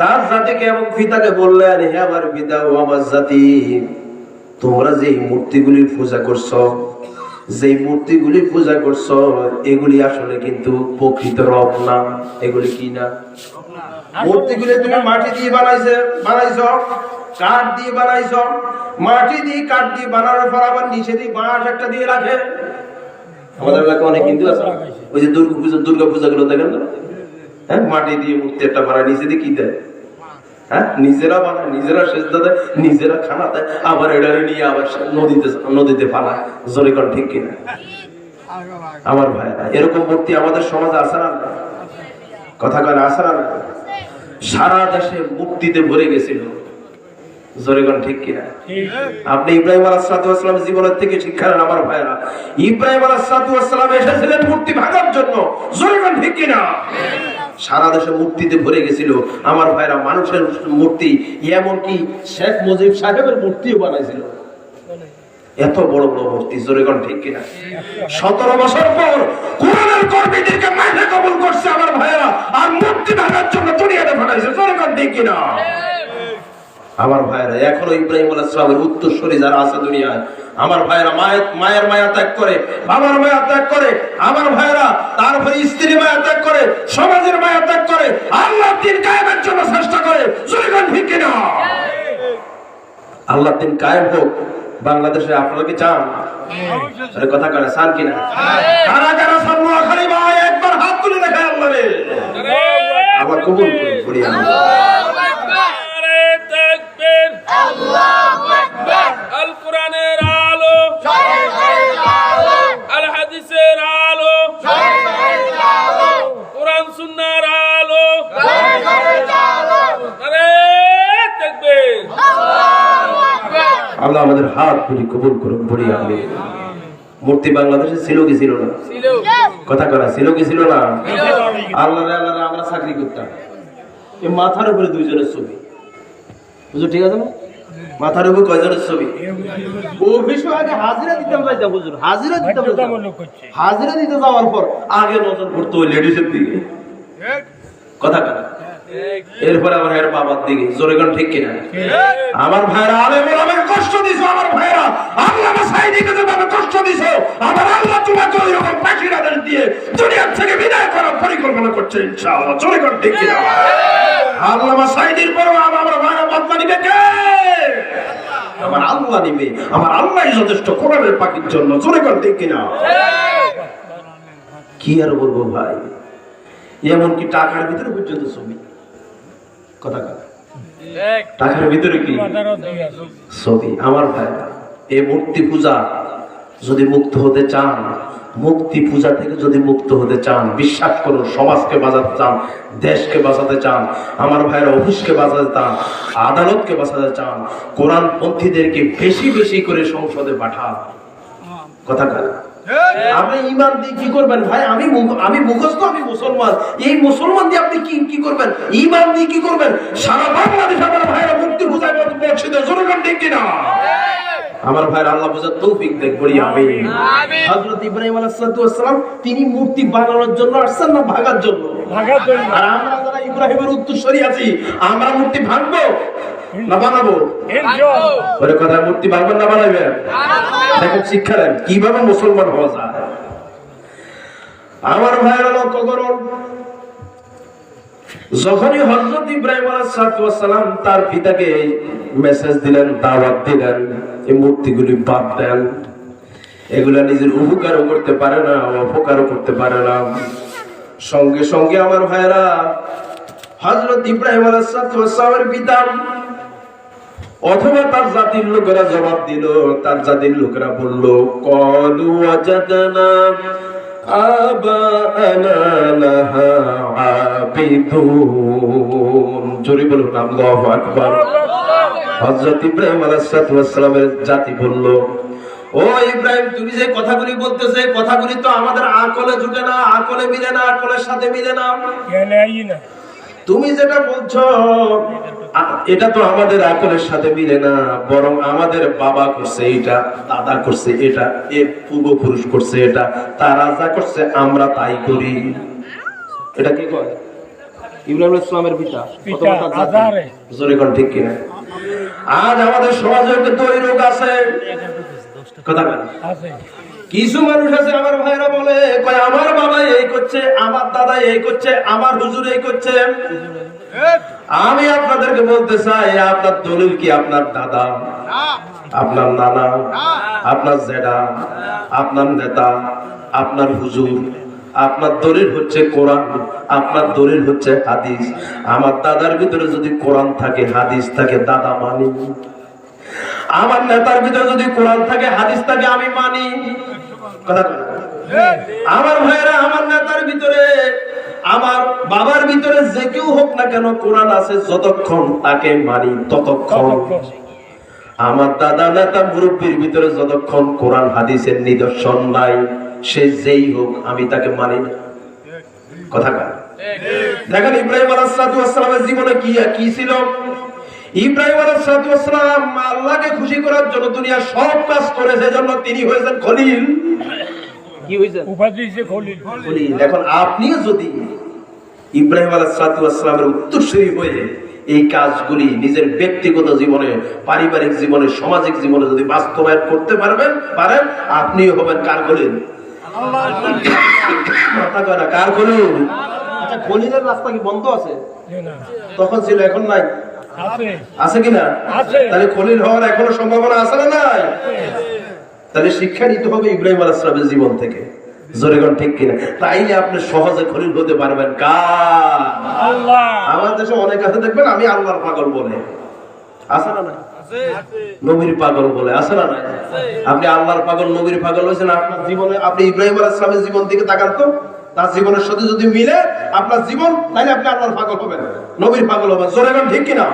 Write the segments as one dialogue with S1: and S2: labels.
S1: তার জাতিকে এবং পিতাকে বললেন হে আমার পিতা ও আমার জাতি, তোমরা যে মূর্তিগুলির পূজা করছ যে মূর্তিগুলি পূজা করছ, এগুলি আসলে কিন্তু প্রকৃত রব না। এগুলি কি না? মূর্তিগুলি তুমি মাটি দিয়ে বানাইছে, বানাইছো, কাঠ দিয়ে বানাইছো। মাটি দিয়ে কাঠ দিয়ে বানানোর পর আবার নিচে দিয়ে বাঁশ একটা দিয়ে রাখে। আমাদের এলাকায় অনেক হিন্দু আছে। ওই যে দুর্গা পূজা দুর্গা পূজা গুলো দেখেন না হ্যাঁ মাটি দিয়ে মূর্তি একটা বানায় নিচে দিয়ে কি দেয়? হ্যাঁ নিজেরা বানায়, নিজেরা শেষ দেয়, নিজেরা খানা দেয়, আবার এটারে নিয়ে আবার নদীতে নদীতে ফালায় জোরে কর ঠিক কিনা? আমার ভাইরা, এরকম মূর্তি আমাদের সমাজে আছে না? কথা কয় আসার না? সারা দেশে মূর্তিতে ভরে গেছিল। জোরে কর ঠিক কিনা? আপনি ইব্রাহিম আলাইহিসসালাম জীবনের থেকে শিক্ষা নেন, আমার ভাইরা। ইব্রাহিম আলাইহিসসালাম এসেছিলেন মূর্তি ভাঙার জন্য। জোরে ঠিক কিনা? সারা দেশে মূর্তিতে ভরে গেছিল। আমার ভাইরা মানুষের মূর্তি, এমনকি শেখ মুজিব সাহেবের মূর্তিও বানাইছিল। এত বড় বড় মূর্তি, জোরে কর ঠিক কিনা? সতেরো বছর পর কোরআনের কর্মীদেরকে মাঠে কবল করছে আমার ভাইয়েরা, আর মূর্তি ভাঙার জন্য দুনিয়াতে ফাটাইছে, জোরে কর ঠিক কিনা? আমার ভাইরা এখনও ইব্রাহিম আলাইহিসসালামের উত্তরসূরি যারা আছে দুনিয়ায় আমার ভাইরা মায়ের মায়ের মায়া ত্যাগ করে বাবার মায়া ত্যাগ করে আমার ভাইরা তারপরে স্ত্রী মায়া ত্যাগ করে সমাজের মায়া ত্যাগ করে আল্লাহ দিন কায়েমের জন্য চেষ্টা করে জুরিগান ঠিক কিনা? আল্লাহ দিন কায়েম হোক বাংলাদেশে আপনারা কি চান? কথা কানে চান কিনা? কারা কারা চান? নোয়াখালী ভাই একবার হাত তুলে দেখায় আল্লাহ রে আবার কবুল করুন করি
S2: তাকবীর আল কোরআনের আলো আল। হাদিসের আলো। কোরআন সুন্নাহর আলো।
S1: আল্লাহ আমাদের হাত ধরে কবুল করুন বলি আমি মূর্তি বাংলাদেশে ছিল কি ছিল না? কথা করা ছিল কি ছিল না? আল্লাহ আল্লাহ আমরা চাকরি করতাম। এই মাথার উপরে দুইজনের ছবি। বুঝো ঠিক আছে না? মাথার উপরে কয়জনের ছবি? অফিসে আগে হাজিরা দিতাম যাইতাম বুঝুন হাজিরা দিতাম। হাজিরা দিতে যাওয়ার পর আগে নজর পড়তো ওই লেডিসের দিকে। কথা কথা এরপরে আমার এর বাবার দিকে। জোরে গান ঠিক কিনা? আমার ভাইরা আলে আমাকে কষ্ট দিছো আমার ভাইরা আল্লাহ সাইদিকে যেভাবে কষ্ট দিছো আমার আল্লাহ তোমাকে ওই রকম পাখিরাদের দিয়ে দুনিয়ার থেকে বিদায় করার পরিকল্পনা করছে ইনশাআল্লাহ। জোরে গান ঠিক কিনা? আল্লাহ সাইদির পর আমার ভাইরা বদলা নিবে কে? আমার আল্লাহ নিবে আমার আল্লাহ যথেষ্ট কোরআনের পাখির জন্য। জোরে কর ঠিক কিনা? কি আর বলব ভাই? এমনকি টাকার ভিতরে পর্যন্ত ছবি। কথা কথা টাকার ভিতরে কি? ছবি। আমার ভাই এই মূর্তি পূজা যদি মুক্ত হতে চান মুক্তি পূজা থেকে যদি মুক্ত হতে চান বিশ্বাস করুন সমাজকে বাঁচাতে চান দেশকে বাঁচাতে চান আমার ভাইয়ের অফিসকে বাঁচাতে চান আদালতকে বাঁচাতে চান কোরআন পন্থীদেরকে বেশি বেশি করে সংসদে পাঠান। কথা কথা আপনি ইমান দিয়ে কি করবেন ভাই? আমি আমি মুখস্থ আমি মুসলমান। এই মুসলমান দিয়ে আপনি কি কি করবেন? ইমান দিয়ে কি করবেন? সারা বাংলাদেশ আমার ভাইরা মুক্তি বুঝায় পৌঁছে দেয় ঠিক কিনা? আমার ভাইয়ের আল্লাহ বুঝার তৌফিক দেখ বলি আমি হযরত ইব্রাহিম আলাইহিস সালাম তিনি মূর্তি বানানোর জন্য আসছেন না ভাগার জন্য? আর আমরা যারা ইব্রাহিমের উত্তরসূরি আছি আমরা মূর্তি ভাঙবো না বানাবো? ওরে কথা মূর্তি ভাঙবেন না বানাবেন দেখেন শিক্ষা দেন কীভাবে মুসলমান হওয়া যায়। আমার ভাইয়েরা লক্ষ্য করুন যখনই হজরত ইব্রাহিম আলাইসালাম তার পিতাকে মেসেজ দিলেন দাওয়াত দিলেন এই মূর্তিগুলি বাদ দেন। এগুলা নিজের উপকারও করতে পারে না, অপকারও করতে পারে না। সঙ্গে সঙ্গে আমার ভাইয়েরা হজরত ইব্রাহিম আলাইসালামের পিতা অথবা তার জাতির লোকেরা জবাব দিল, তার জাতির লোকেরা বলল কলু আজাদানা জোরে বলুন, আল্লাহু আকবার। হযরত ইব্রাহিম আলাইহিস সালামের জাতি বলল ও ইব্রাহিম তুমি যে কথাগুলি বলতেছে কথাগুলি তো আমাদের আকলে জুটে না আকলে মিলে না আকলের সাথে মিলে না। তুমি যেটা বলছো এটা তো আমাদের আকলের সাথে মিলে না বরং আমাদের বাবা করছে এটা দাদা করছে এটা এর পূর্বপুরুষ করছে এটা তারা যা করছে আমরা তাই করি। এটা কি কয়? ইব্রাহিম ইসলামের পিতা ঠিক কিনা? আজ আমাদের সমাজে তৈরি রোগ আছে কথা
S3: আছে।
S1: কিছু মানুষ আছে আমার ভাইরা বলে কয় আমার বাবা এই করছে আমার দাদা এই করছে আমার হুজুর এই করছে। আমি আপনাদেরকে বলতে চাই আপনার দলিল কি? আপনার দাদা আপনার নানা আপনার জেডা আপনার নেতা আপনার হুজুর? আপনার দলিল হচ্ছে কোরআন, আপনার দলিল হচ্ছে হাদিস। আমার দাদার ভিতরে যদি কোরআন থাকে, হাদিস থাকে, দাদা মানি। আমার নেতার ভিতরে যদি কোরআন থাকে, হাদিস থাকে, আমি মানি। কথা আমার ভাইরা আমার নেতার ভিতরে, আমার বাবার ভিতরে যে কেউ হোক না কেন কোরআন আছে, যতক্ষণ তাকে মানি, ততক্ষণ। আমার দাদা নেতা মুরব্বীর ভিতরে যতক্ষণ কোরআন, হাদিসের নিদর্শন নাই। সে যেই হোক আমি তাকে মানি না। কথা দেখেন ইব্রাহিম আলাইহিসসালামের জীবনে কি কি ছিল? ইব্রাহিম আলাইহিসসালাম আল্লাহকে খুশি করার জন্য দুনিয়ার সব কাজ করেছে জন্য তিনি হয়েছেন খলিল। কি হয়েছেন?
S3: খলিল।
S1: খলিল। এখন আপনিও যদি ইব্রাহিম আলাইহিসসালামের উত্তরসূরি হয়ে এই কাজগুলি নিজের ব্যক্তিগত জীবনে পারিবারিক জীবনে সামাজিক জীবনে যদি বাস্তবায়ন করতে পারবেন পারেন আপনিও হবেন কার খলিল? কথা কয় কার খলিল? আচ্ছা খলিলের রাস্তা কি বন্ধ আছে? তখন ছিল এখন নাই?
S3: আছে।
S1: আছে কিনা তাহলে খলিল হওয়ার এখনও সম্ভাবনা আছে না নাই? তাহলে শিক্ষা নিতে হবে ইব্রাহিম আলাইহিসসালামের জীবন থেকে। জোরে কোন ঠিক কিনা? তাইলে আপনি সহজে খলিল হতে পারবেন। কার?
S3: আল্লাহ।
S1: আমার দেশে অনেক আছে দেখবেন আমি আল্লাহর পাগল বলে। আছে না নাই? নবীর পাগল বলে আছে না আপনি আল্লাহর পাগল নবীর পাগল হয়েছেন আপনার জীবনে আপনি ইব্রাহিম আলাইহিস সালামের জীবন দিকে তাকান তো তার জীবনের সাথে যদি মিলে আপনার জীবন তাহলে আপনি আল্লাহর পাগল হবেন। নবীর পাগল হবেন জোরে কোন ঠিক কিনা?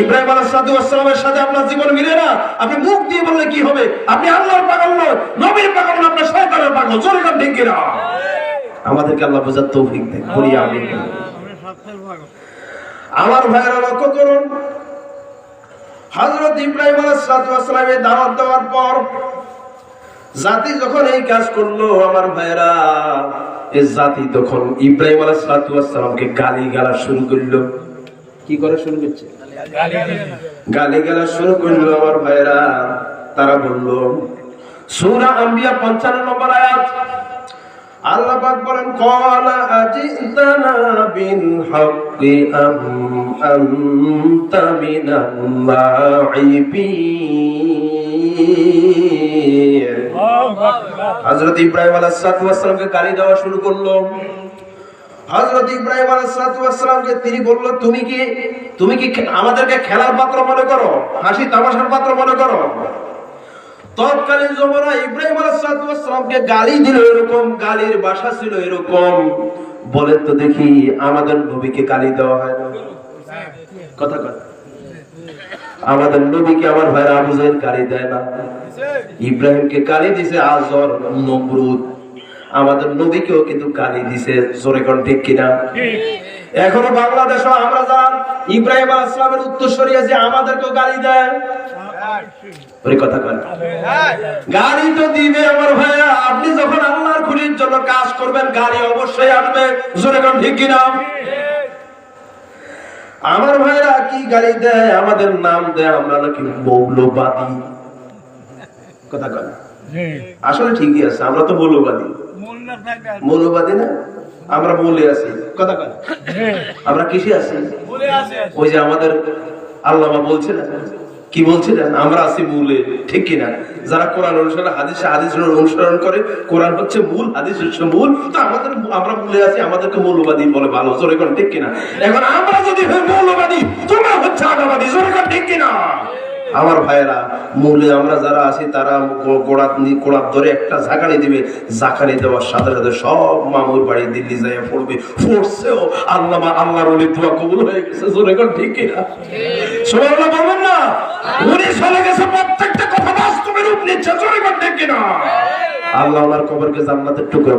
S1: ইব্রাহিম আলাইহিস সালামের সাথে আপনার জীবন মিলে না আপনি মুখ দিয়ে বললে কি হবে? আপনি আল্লাহর পাগল নয় নবীর পাগল না আপনার শয়তানের পাগল জোরে কোন ঠিক কিনা? আমাদেরকে আল্লাহ বোঝার তৌফিক দেন বলি আমিন। আমার ভাইয়েরা লক্ষ্য করুন হযরত ইব্রাহিম আলাইহিসসালামের দাওয়াত দেওয়ার পর জাতি যখন এই কাজ করল আমার ভাইয়েরা এই জাতি তখন ইব্রাহিম আলাইহিসসালামকে গালি গালা শুরু করল। কি করে শুরু করছে? গালি গালা শুরু করল আমার ভাইয়েরা। তারা বলল সূরা আম্বিয়া 55 নম্বর আয়াত আল্লাহ পাক বলেন ক্বালা আজিতানা বিল হাক্কি আম আনতা মিনাল লাইবিন হযরত ইব্রাহিম আলাইহিস সালামকে গালি দেওয়া শুরু করল। হযরত ইব্রাহিম আলাইহিস সালামকে তিনি বলল, তুমি কি তুমি কি আমাদেরকে খেলার পাত্র মনে করো? হাসি তামাশার পাত্র মনে করো? তৎকালীন জমানা ইব্রাহিম আলাইহিসসালামকে গালি দিল এরকম, গালির ভাষা ছিল এরকম। বলেন তো দেখি আমাদের নবীকে গালি দেওয়া হয় না। কথা কথা আমাদের নবীকে আমার ভাইরা আবু গালি দেয় না। ইব্রাহিমকে গালি দিছে আজর, নমরুদ। আমাদের নবীকেও কিন্তু গালি দিছে, জোরে কোন ঠিক কিনা? এখনও বাংলাদেশে আমরা যারা ইব্রাহিম আলাইহিস সালামের উত্তরসূরি আছে, আমাদেরকেও গালি দেয়। ওই কথা কয় না। গাড়ি তো দিবে আমার ভাইয়া। আপনি যখন আল্লাহর খুলির জন্য কাজ করবেন গাড়ি অবশ্যই আসবে জোরে কোন ঠিক কিনা? আমার ভাইরা কি গাড়ি দেয়? আমাদের নাম দেয় আমরা নাকি মৌলবাদী। কথা কয় না।
S3: জি
S1: আসলে ঠিকই আছে আমরা তো মৌলবাদী। মৌলবাদী না? আমরা মৌলে আছি। কথা কয় না।
S3: জি
S1: আমরা কিসে আছি। ওই যে আমাদের আল্লামা বলছিলেন কি বলছিলেন আমরা আছি মূলে, ঠিক কিনা? যারা কোরআন অনুসরণ, হাদিস হাদিস অনুসরণ করে, কোরআন হচ্ছে মূল, হাদিস হচ্ছে মূল, তো আমাদের আমরা মূলে আছি, আমাদেরকে মৌলবাদী বলে ভালো, জোরে ঠিক কিনা? এখন আমরা যদি মৌলবাদী, তোমরা হচ্ছে আগাবাদী, জোরে ঠিক কিনা? আমার ভাইয়েরা, মূলে আমরা যারা আছি, তারা গোড়াত গোড়াত ধরে একটা ঝাঁকানি দিবে। ঝাঁকানি দেওয়ার সাথে সাথে সব মামুর বাড়ি দিল্লি যাই পড়বে। পড়ছেও আল্লাহ আল্লাহর অলি দোয়া কবুল হয়ে গেছে, জোরে কোন, ঠিক বলবেন না? উনি চলে গেছে, প্রত্যেকটা কথা রূপ নিচ্ছে, জোরে ঠিক আল্লাহ ওনার কবরকে জান্নাতের টুকরো